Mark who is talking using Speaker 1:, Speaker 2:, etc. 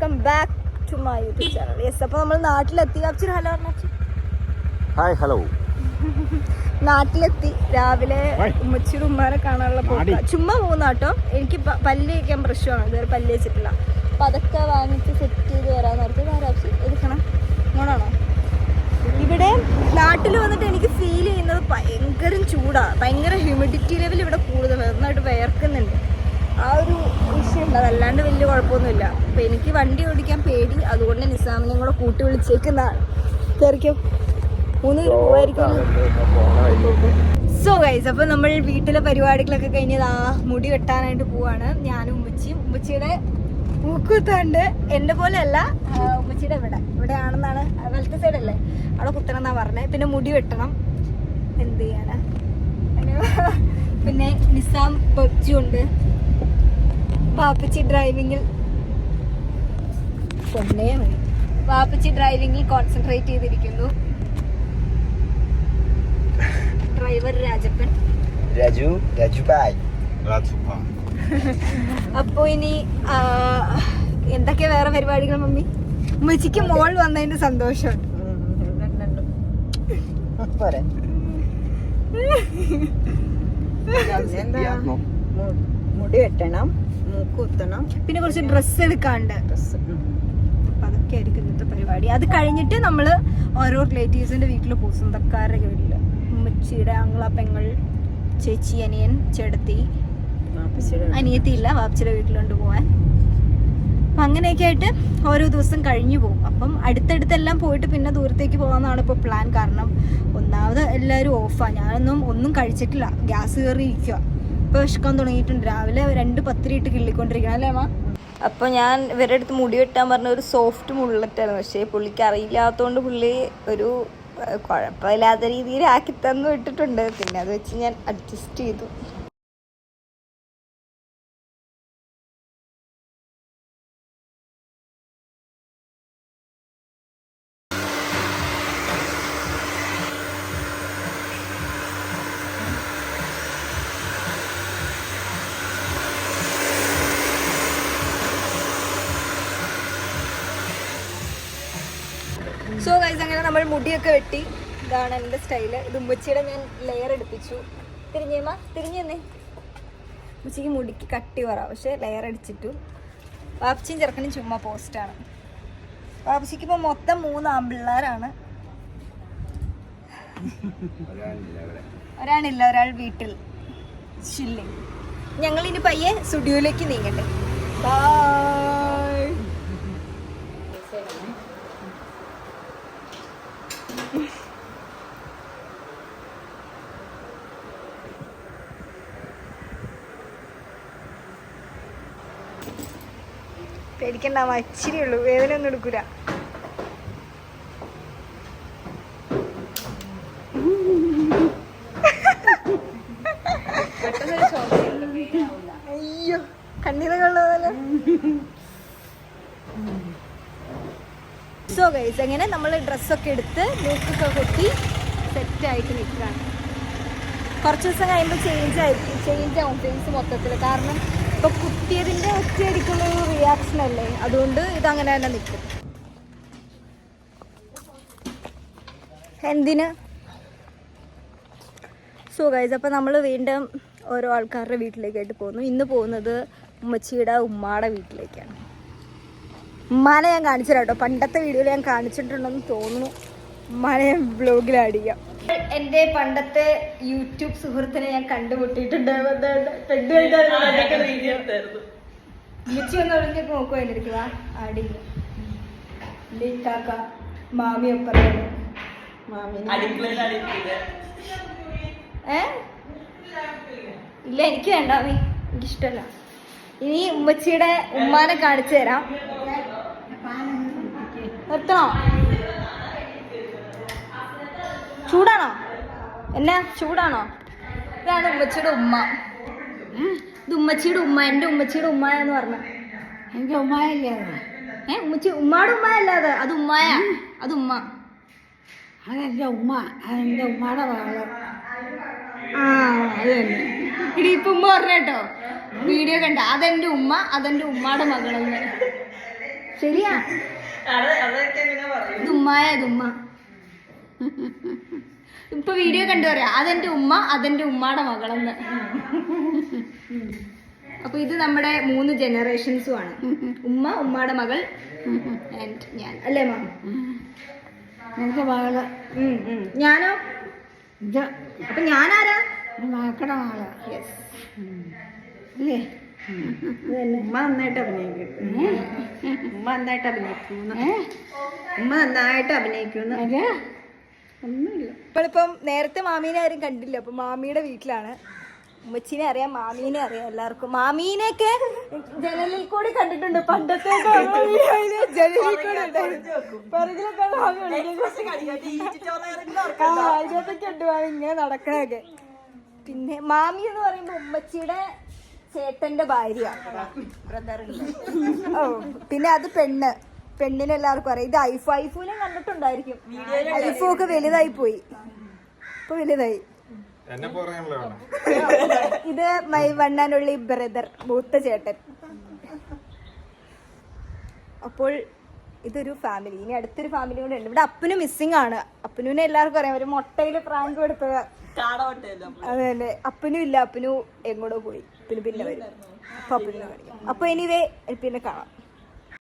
Speaker 1: Welcome back to my YouTube channel yes അപ്പോൾ നമ്മൾ നാട്ടിലെത്തി. അച്ഛൻ ഹലോ അച്ഛൻ
Speaker 2: ഹായ് ഹലോ
Speaker 1: നാട്ടിലെത്തി. രാവിലെ. ഉമ്മച്ചിയുടെ ഉമ്മാനെ കാണാനുള്ള. പോക്ക. ചുമ്മാ പോകുന്നാട്ടോ എനിക്ക് പല്ല് വയ്ക്കാൻ പ്രശ്നമാണ്. ഇതുവരെ പല്ല് വെച്ചിട്ടില്ല അപ്പം അതൊക്കെ വാങ്ങിച്ച് സെറ്റ് ചെയ്ത് വരാൻ നേരത്തെ ആരാവശ്യം എടുക്കണം. മോണാണോ ഇവിടെ നാട്ടിൽ വന്നിട്ട് എനിക്ക് ഫീൽ ചെയ്യുന്നത് ഭയങ്കര ചൂടാണ് ഭയങ്കര ഹ്യൂമിഡിറ്റി ലെവൽ ഇവിടെ കൂടുതൽ നന്നായിട്ട് വിയർക്കുന്നുണ്ട്. ആ ഒരു വിഷയം ഉണ്ട്. അതല്ലാണ്ട് വലിയ കുഴപ്പമൊന്നുമില്ല. അപ്പം എനിക്ക് വണ്ടി ഓടിക്കാൻ പേടി. അതുകൊണ്ട് നിസാമിനെയും കൂടെ കൂട്ടി വിളിച്ചേക്കുന്നതാണ് കയറിക്കോ മൂന്ന് പേര് പോവായിരിക്കും. സോ ഗൈസ് അപ്പോൾ നമ്മൾ വീട്ടിലെ പരിപാടികളൊക്കെ കഴിഞ്ഞ് ആ മുടി വെട്ടാനായിട്ട് പോവാണ്. ഞാനും ഉമ്മച്ചിയും. ഉമ്മച്ചിയുടെ പൂക്കുത്താണ്ട് എന്റെ പോലെ അല്ല ഉമ്മച്ചിയുടെ ഇവിടെ. ഇവിടെ ആണെന്നാണ്. വലത്തെ സൈഡല്ലേ അവിടെ കുത്തണം എന്നാ പറഞ്ഞത് പിന്നെ മുടി വെട്ടണം. എന്ത് ചെയ്യാനാ? പിന്നെ നിസാം പബ്ജി ഉണ്ട് പാപ്പച്ചി ഡ്രൈവിംഗിൽ പൊന്നേ പാപ്പച്ചി ഡ്രൈവിങ്ങിൽ കോൺസെൻട്രേറ്റ് ചെയ്തിരിക്കുന്നു. ഡ്രൈവർ രാജപ്പൻ.
Speaker 2: രാജു രാജു ബായ്
Speaker 1: അപ്പോ ഇനി എന്തൊക്കെ എന്തൊക്കെയാ വേറെ പരിപാടികൾ മമ്മി? ഉമ്മച്ചിക്ക് മോൾ വന്നതിന്റെ സന്തോഷമുണ്ട്
Speaker 3: എന്താ? മു- മുടി വെട്ടണം മൂക്കുത്തണം
Speaker 1: പിന്നെ കുറച്ച് ഡ്രസ്സ് എടുക്കാണ്ട്.
Speaker 3: ഡ്രസ്സ്
Speaker 1: അപ്പൊ അതൊക്കെ ആയിരിക്കും ഇന്നത്തെ പരിപാടി. അത് കഴിഞ്ഞിട്ട് നമ്മൾ ഓരോ റിലേറ്റീവ്സിന്റെ വീട്ടിൽ പോകും. സ്വന്തക്കാരുടെ വീട്ടിൽ. ഉമ്മച്ചിയുടെ അങ്ങള പെങ്ങൾ ചേച്ചി അനിയൻ ചേടത്തി അനിയത്തി ഇല്ല വാപ്പച്ചിയുടെ വീട്ടിലുണ്ട് പോവാൻ. അപ്പം അങ്ങനെയൊക്കെ ആയിട്ട് ഓരോ ദിവസം കഴിഞ്ഞു പോകും. അപ്പം അടുത്തടുത്തെല്ലാം പോയിട്ട് പിന്നെ ദൂരത്തേക്ക് പോകാമെന്നാണ് ഇപ്പോൾ പ്ലാൻ കാരണം ഒന്നാമത് എല്ലാവരും ഓഫാണ് ഞാനൊന്നും ഒന്നും കഴിച്ചിട്ടില്ല. ഗ്യാസ് കയറി ഇരിക്കുക ഇപ്പോൾ വിശക്കാൻ തുടങ്ങിയിട്ടുണ്ട്. രാവിലെ രണ്ട് പത്തിരി ഇട്ട് കിള്ളിക്കൊണ്ടിരിക്കണം അല്ലേ അമ്മ അപ്പോൾ ഞാൻ ഇവരുടെ അടുത്ത് മുടി വെട്ടാൻ പറഞ്ഞ ഒരു സോഫ്റ്റ് മുള്ളറ്റായിരുന്നു. പക്ഷേ പുള്ളിക്ക് അറിയില്ലാത്തതുകൊണ്ട് പുള്ളി ഒരു കുഴപ്പമില്ലാത്ത രീതിയിൽ ആക്കി തന്നു ഇട്ടിട്ടുണ്ട് പിന്നെ അത് വെച്ച് ഞാൻ അഡ്ജസ്റ്റ് ചെയ്തു. സോ ഗൈസ് അങ്ങനെ നമ്മൾ മുടിയൊക്കെ വെട്ടി. ഇതാണ് എന്റെ സ്റ്റൈൽ. ഇത് ഉമ്മച്ചിയുടെ ഞാൻ ലെയർ എടുപ്പിച്ചു. തിരിഞ്ഞേമാ തിരിഞ്ഞു തന്നെ ഉമ്മച്ചിക്ക് മുടിക്ക് കട്ടി പറ പക്ഷെ ലെയർ അടിച്ചിട്ടു. വാപ്ചിയും ചെറുക്കനും ചുമ്മാ പോസ്റ്റാണ് വാപ്ചിക്ക് ഇപ്പോൾ മൊത്തം മൂന്ന് ആമ്പിള്ളേരാണ്. ഒരാളില്ല ഒരാൾ വീട്ടിൽ. ചില്ലിങ് ഞങ്ങൾ ഇനി പയ്യെ സ്റ്റുഡിയോയിലേക്ക് നീങ്ങട്ടെ. ബൈ പേടിക്കണ്ട അച്ചിരി ഉള്ളു. വേദന ഒന്നും എടുക്കൂല. അയ്യോ കണ്ണീരുള്ളതല്ലോ സോ ഗൈസ് എങ്ങനെ നമ്മൾ ഡ്രസ്സൊക്കെ എടുത്ത് ലൂക്കൊക്കെ കുത്തി സെറ്റായിട്ട് നിൽക്കുകയാണ്. കുറച്ച് ദിവസം കഴിയുമ്പോൾ ചേഞ്ച് ആയിരിക്കും ചേഞ്ച് ആവും ഫേസ് മൊത്തത്തിൽ കാരണം ഇപ്പോൾ കുത്തിയതിന്റെ ഒറ്റയടിക്കുള്ള ഒരു റിയാക്ഷൻ അല്ലേ? അതുകൊണ്ട് ഇതങ്ങനെ തന്നെ നിൽക്കും. എന്തിന്? സോ ഗൈസ് അപ്പോൾ നമ്മൾ വീണ്ടും ഓരോ ആൾക്കാരുടെ വീട്ടിലേക്കായിട്ട് പോകുന്നു. ഇന്ന് പോകുന്നത് ഉമ്മച്ചിയുടെ ഉമ്മാടെ വീട്ടിലേക്കാണ്. ഉമ്മാനെ ഞാൻ കാണിച്ചു തരാം കേട്ടോ പണ്ടത്തെ വീഡിയോയിൽ ഞാൻ കാണിച്ചിട്ടുണ്ടെന്ന് തോന്നുന്നു ഉമ്മാനെ ഞാൻ ബ്ലോഗിൽ ആഡ് ചെയ്യാം എന്റെ പണ്ടത്തെ യൂട്യൂബ് സുഹൃത്തിനെ ഞാൻ കണ്ടുമുട്ടിയിട്ടുണ്ട് ഉമ്മച്ചി ഒന്ന് ഒളിഞ്ഞൊക്കെ നോക്കുക എന്റെ അടുത്ത് ആഡ് ചെയ്യാം എന്റെ കാക്ക മാമി ഒപ്പറയാണ് ഏ ഇല്ല എനിക്ക് വേണ്ട നീ എനിക്കിഷ്ടമല്ല ഇനി ഉമ്മച്ചിയുടെ ഉമ്മാനെ കാണിച്ചു തരാം നിർത്തണോ? ചൂടാണോ? എന്നാ ചൂടാണോ? ഇതാണ് ഉമ്മച്ചിയുടെ ഉമ്മ. ഇത് ഉമ്മച്ചിയുടെ ഉമ്മ എന്റെ ഉമ്മച്ചിയുടെ ഉമ്മ എന്ന് പറഞ്ഞു.
Speaker 3: എനിക്ക് ഉമ്മായല്ലേ
Speaker 1: ഏ ഉമ്മച്ചി ഉമ്മയുടെ ഉമ്മ അല്ലാതെ അത് ഉമ്മായ? അത് ഉമ്മ.
Speaker 3: അതെന്റെ ഉമ്മ അതെന്റെ ഉമ്മയുടെ മകൾ
Speaker 1: ആ അത് തന്നെ. ഇടി ഇപ്പം ഉമ്മ പറഞ്ഞ കേട്ടോ. വീഡിയോ കണ്ട അതെന്റെ ഉമ്മ അതെന്റെ ഉമ്മയുടെ മകളെന്ന്. ശരിയാ? ദുമ്മായ ദുമ്മ. ഇപ്പൊ വീഡിയോ കണ്ടു പറയാം. അതെന്റെ ഉമ്മ അതെന്റെ ഉമ്മയുടെ മകളെന്ന്. അപ്പൊ ഇത് നമ്മുടെ മൂന്ന് ജനറേഷൻസും ആണ്. ഉമ്മ ഉമ്മയുടെ മകൾ ആൻഡ് ഞാൻ. അല്ലേ മാം?
Speaker 3: എനിക്ക് മകൾ.
Speaker 1: ഞാനോ?
Speaker 3: ഇത്
Speaker 1: അപ്പൊ ഞാനാരാ?
Speaker 3: മക്കളുടെ മകൾ.
Speaker 1: യെസ്
Speaker 3: അല്ലേ?
Speaker 4: ഉമ്മ നന്നായിട്ട് അഭിനയിക്കും. ഉമ്മ നന്നായിട്ട് അഭിനയിക്കുന്നു ഉമ്മ നന്നായിട്ട് അഭിനയിക്കുന്നു ഒന്നുമില്ല.
Speaker 1: നമ്മളിപ്പം നേരത്തെ മാമീനെ ആരും കണ്ടില്ല. അപ്പൊ മാമിയുടെ വീട്ടിലാണ്. ഉമ്മച്ചിനെ അറിയാം മാമീനെ അറിയാം എല്ലാവർക്കും. മാമീനെയൊക്കെ ജനലിൽ കൂടി കണ്ടിട്ടുണ്ട്. പണ്ടത്തെ ജനലിൽ കൂടി ഉണ്ടായിരുന്നു. പിറകിലൊക്കെ മാമി ഉണ്ട്. മാമി. ഇങ്ങനെ നടക്കണൊക്കെ പിന്നെ മാമി എന്ന് പറയുമ്പോ ഉമ്മച്ചിയുടെ ചേട്ടന്റെ ഭാര്യ. ഓ പിന്നെ അത് പെണ്ണ്. പെണ്ണിന് എല്ലാവർക്കും അറിയാം. ഇത് ഐഫു ഐഫുവിനെ കണ്ടിട്ടുണ്ടായിരിക്കും. ഐഫു ഒക്കെ വലുതായി പോയി. ഇപ്പൊ വലുതായി. ഇത് മൈ വണ്ണാനുള്ള ബ്രദർ മൂത്ത ചേട്ടൻ. അപ്പോൾ ഇതൊരു ഫാമിലി. ഇനി അടുത്തൊരു ഫാമിലി കൂടെ ഉണ്ട്. ഇവിടെ അപ്പനും മിസ്സിംഗ് ആണ്. അപ്പനുവിനെ എല്ലാവർക്കും അറിയാം. ഒരു മുട്ടയിൽ പ്രാങ്ക് കൊടുത്തത്. അതെ അപ്പനും ഇല്ല. അപ്പനു എങ്ങോട്ടോ പോയി. പിന്നെ പിന്നെ വരും. അപ്പൊ പിന്നെ കാണിക്കാം അപ്പൊ എനിവേ പിന്നെ കാണാം.